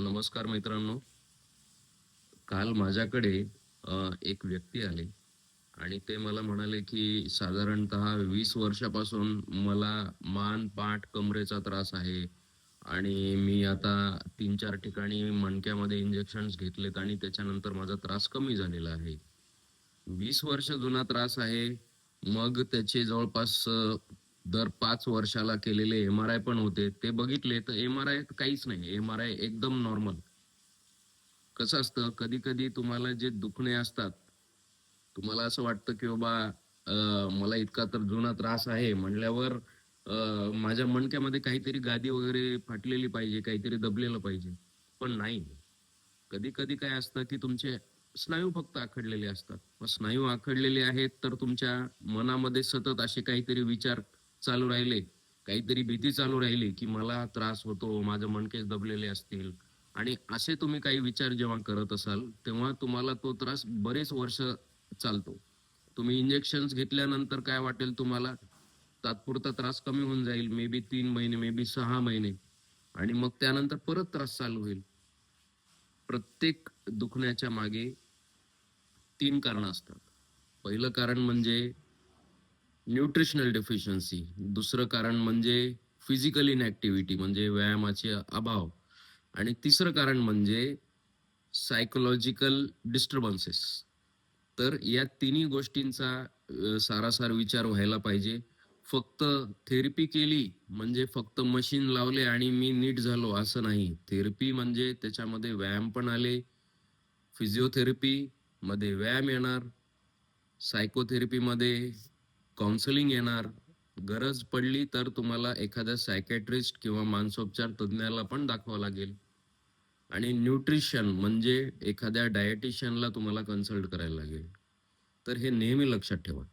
नमस्कार मित्रांनो. काल माझ्याकडे एक व्यक्ती आले आणि ते मला म्हणाले की साधारणतः वीस वर्षापासून मला मान पाठ कमरेचा त्रास आहे आणि मी आता तीन चार ठिकाणी मणक्यामध्ये इंजेक्शन्स घेतलेत आणि त्याच्यानंतर माझा त्रास कमी झालेला आहे. वीस वर्ष जुना त्रास आहे. मग त्याचे जवळपास दर पाच वर्षाला केलेले एम आर आय पण होते. ते बघितले तर एम आर आय काहीच नाही. एम आर आय एकदम नॉर्मल कसं असतं? कधी कधी तुम्हाला जे दुखणे असतात तुम्हाला असं वाटतं की बाबा मला इतका तर जुना त्रास आहे म्हणल्यावर अं, माझ्या मणक्यामध्ये काहीतरी गादी वगैरे फाटलेली पाहिजे काहीतरी दबलेलं पाहिजे. पण नाही. कधी कधी काय असतं की तुमचे स्नायू फक्त आखडलेले असतात. मग स्नायू आखडलेले आहेत तर तुमच्या मनामध्ये सतत असे काहीतरी विचार चालू राहिले काहीतरी भीती चालू राहिली की मला त्रास होतो माझं मणकेच दबलेले असतील. आणि असे तुम्ही काही विचार जेव्हा करत असाल तेव्हा तुम्हाला तो त्रास बरेच वर्ष चालतो. तुम्ही इंजेक्शन घेतल्यानंतर काय वाटेल तुम्हाला? तात्पुरता त्रास कमी होऊन जाईल मे बी तीन महिने मे बी सहा महिने. आणि मग त्यानंतर परत त्रास चालू होईल. प्रत्येक दुखण्याच्या मागे तीन कारण असतात. पहिलं कारण म्हणजे न्यूट्रिशनल डेफिशियन्सी. दुसरं कारण म्हणजे फिजिकल इनॅक्टिव्हिटी म्हणजे व्यायामाचे अभाव. आणि तिसरं कारण म्हणजे सायकोलॉजिकल डिस्टर्बन्सेस तर या तिन्ही गोष्टींचा सारासार विचार व्हायला पाहिजे. फक्त थेरपी केली म्हणजे फक्त मशीन लावले आणि मी नीट झालो असं नाही. थेरपी म्हणजे त्याच्यामध्ये व्यायाम पण आले फिजिओथेरपी मध्ये व्यायाम येणार सायकोथेरपीमध्ये काउन्सिलिंग येणार गरज पडली तर तुम्हाला एखाद्या सायकॅट्रिस्ट किंवा मानसोपचार तज्ज्ञाला पण दाखवावं लागेल. आणि न्यूट्रिशन म्हणजे एखाद्या डायटिशियनला तुम्हाला कन्सल्ट करायला लागेल. तर हे नेहमी लक्षात ठेवा.